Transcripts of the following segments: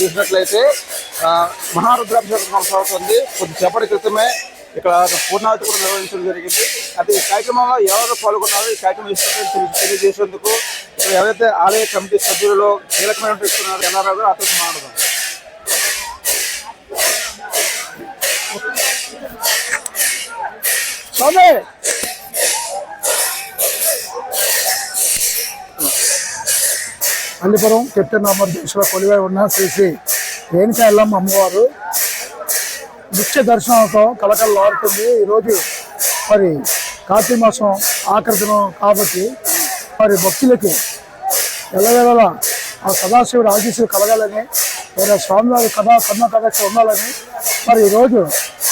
చూసినట్లయితే మహారుద్రాభిషేకం కొనసాగుతుంది కొద్దిసేపటి క్రితమే ఇక్కడ పూర్ణావతి కూడా నిర్వహించడం జరిగింది. అయితే ఈ కార్యక్రమంలో ఎవరు పాల్గొన్నారో? ఈ కార్యక్రమం ఇస్తున్నట్టు తెలియజేసేందుకు ఇక్కడ ఎవరైతే ఆలయ కమిటీ సభ్యులలో కీలకమైన ఇస్తున్నారు ఎన్ఆర్ఆర్ గారు అతను మాట్లాడదాం. స్వామి! అల్లిపురం కెప్టెన్ అమర్దేశ్వర కొలివై ఉన్న శ్రీ శ్రీ రేణుకా ఎల్లమ్మ అమ్మవారు నిత్య దర్శనంతో కలకలలాడుతుంది ఈరోజు మరి కార్తీక మాసం ఆఖరి దినం కాబట్టి మరి భక్తులకి ఎల్లవేళలా ఆ సదాశివుడు ఆశీస్సులు కలగాలని లేదా స్వామివారి కథా కర్ణ కథ ఉండాలని మరి ఈరోజు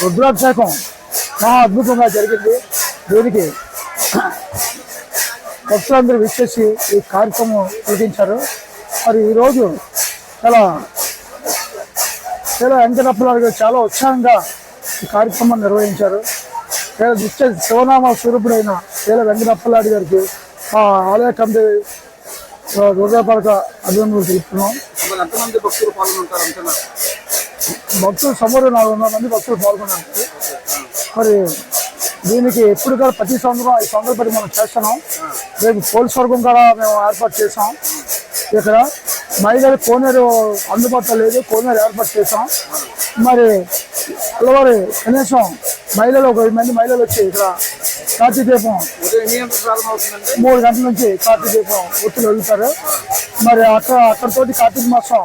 రుద్రాభిషేకం మహా అద్భుతంగా జరిగింది. దీనికి భక్తులందరూ విచ్చేసి ఈ కార్యక్రమం తిరిగించారు మరి ఈరోజు చాలా చాలా వెంకటప్పలారు గారు చాలా ఉత్సాహంగా ఈ కార్యక్రమం నిర్వహించారు. నిత్య శివనామ స్వరూపుడైన శీల వెంకటప్పలాడి గారికి ఆ ఆలయ కమిటీ దుర్గాపరక అభినందనలు తెలుపుతున్నాం. భక్తులు సుమారు నాలుగు వందల మంది భక్తులు పాల్గొన్నారు. మరి దీనికి ఎప్పుడు కూడా ప్రతి సంవత్సరం ఈ సంవత్సరం మనం చేస్తున్నాం. రేపు పోలీస్ వర్గం కూడా మేము ఏర్పాటు చేసాం ఇక్కడ మహిళలు కోనేరు అందుబాటులో లేదు కోనేరు ఏర్పాటు చేసాం మరి తెల్లవారి కనీసం మహిళలు ఒక మంది మహిళలు వచ్చి ఇక్కడ కార్తీక దీపం మూడు గంటల నుంచి కార్తీక దీపం ఒత్తులు వెళ్తారు. మరి అక్కడ అక్కడితోటి కార్తీక మాసం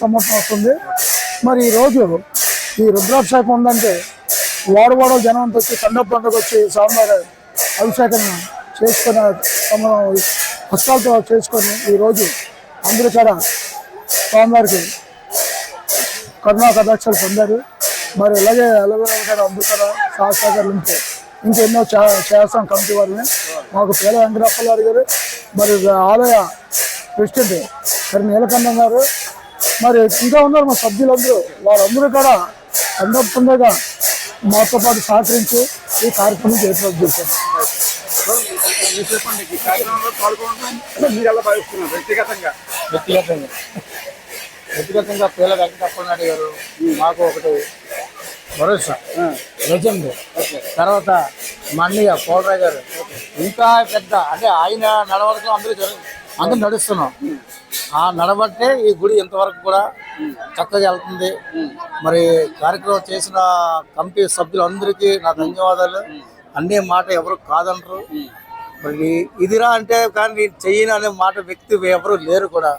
సంవత్సరం వస్తుంది మరి ఈ రోజు ఈ రుద్రాభిషేకం ఉందంటే వాడవాడ జనం అంతా వచ్చి కండ పండుగ వచ్చి స్వామివారి అభిషేకం చేసుకుని తమ హస్తాలతో చేసుకొని ఈరోజు అందరూ కూడా స్వామివారికి కరుణా కటాక్షాలు పొందారు. మరి ఇలాగే ఎలవేళ కూడా అందరూ కూడా సహసాగర్లు ఉంటే ఇంకెన్నో చే- చేస్తాం కమిటీ వారిని. మాకు పేద వెంకటప్పలారి గారు మరి ఆలయ ప్రెసిడెంట్ మరి నీలకంఠం గారు. మరి ఇంకా ఉన్నారు మా సభ్యులందరూ. వారందరూ కూడా అందరిగా మాతో పాటు సహకరించి ఈ కార్యక్రమం ఏర్పాటు చేశారు. వ్యక్తిగతంగా? వ్యక్తిగతంగా. వ్యక్తిగతంగా పేల వెంకటప్పనాయుడు గారు మాకు ఒకటి భరోసా లెజెండ్. తర్వాత మా అన్నయ్య పోలరాయ్ గారు. ఇంకా పెద్ద అంటే ఆయన నడవడితో అందరూ జరుగు అందరూ నడుస్తున్నాం. ఆ నడబట్టే ఈ గుడి ఇంతవరకు కూడా చక్కగా వెళ్తుంది. మరి కార్యక్రమం చేసిన కమిటీ సభ్యులందరికీ నా ధన్యవాదాలు. అన్ని మాట ఎవరు కాదనరు. మరి ఇదిరా అంటే కానీ నేను చెయ్యను అనే మాట వ్యక్తి ఎవరు లేరు కూడా.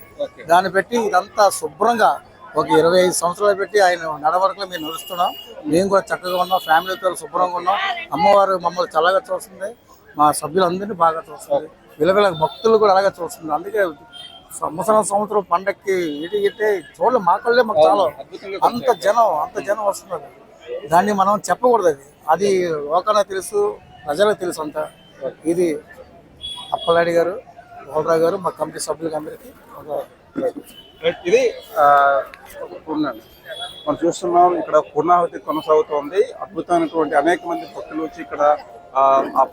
దాన్ని పెట్టి ఇదంతా శుభ్రంగా ఒక ఇరవై ఐదు సంవత్సరాలు పెట్టి ఆయన నడవరకులో మేము నడుస్తున్నాం. మేము కూడా చక్కగా ఉన్నాం. ఫ్యామిలీతో శుభ్రంగా ఉన్నాం. అమ్మవారు మమ్మల్ని చల్లగా చూస్తుంది. మా సభ్యులందరినీ బాగా చూస్తుంది. విలవిల భక్తులు కూడా అలాగే చూస్తుంది అందుకే సంవత్సరం సంవత్సరం పండక్కి ఇటు ఇటే చూడలే మా కళ్ళే మాకు చాలా. అంత జనం అంత జనం వస్తున్నారు. దాన్ని మనం చెప్పకూడదు అది. అది లోకానికి తెలుసు ప్రజలకు తెలుసు అంతా. ఇది అప్పలాడి గారు గౌడరావు గారు మా కమిటీ సభ్యులకి అందరికీ ఒక ఇది మనం చూస్తున్నాం ఇక్కడ పూర్ణాహుతి కొనసాగుతోంది. అద్భుతమైనటువంటి అనేక మంది భక్తులు వచ్చి ఇక్కడ ఆ, ఆ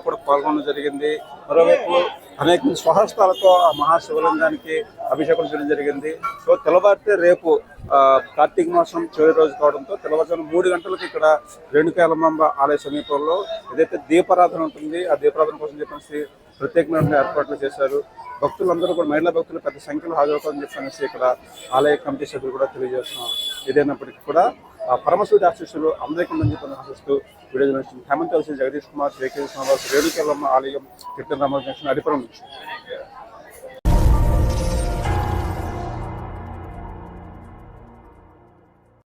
కూడా పాల్గొనడం జరిగింది. మరోవైపు అనేక మంది స్వహస్తాలతో ఆ మహాశివలింగానికి అభిషేకం చేయడం జరిగింది. సో తెల్లవారితే రేపు కార్తీక మాసం చివరి రోజు కావడంతో తెల్లవారుజాము మూడు గంటలకు ఇక్కడ రేణుకాయలమాంబ ఆలయ సమీపంలో ఏదైతే దీపారాధన ఉంటుంది ఆ దీపారాధన కోసం చెప్పేసి ప్రత్యేకమైన ఏర్పాట్లు చేశారు. భక్తులందరూ కూడా మహిళా భక్తులు పెద్ద సంఖ్యలో హాజరవుతారని చెప్పనేసి ఇక్కడ ఆలయ కమిటీ సభ్యులు కూడా తెలియజేస్తున్నారు. ఏదైనప్పటికీ కూడా పరమశివుడి ఆశీస్సులు అందరికీ ఉందని చెప్పని ఆశిస్తూ వీడియో నుంచి హేమంత్ జగదీష్ కుమార్ శ్రీకృష్ణ రేణుకెళ్ళమ్మ ఆలయం కీర్తన రామకృష్ణ అడిపురం నుంచి.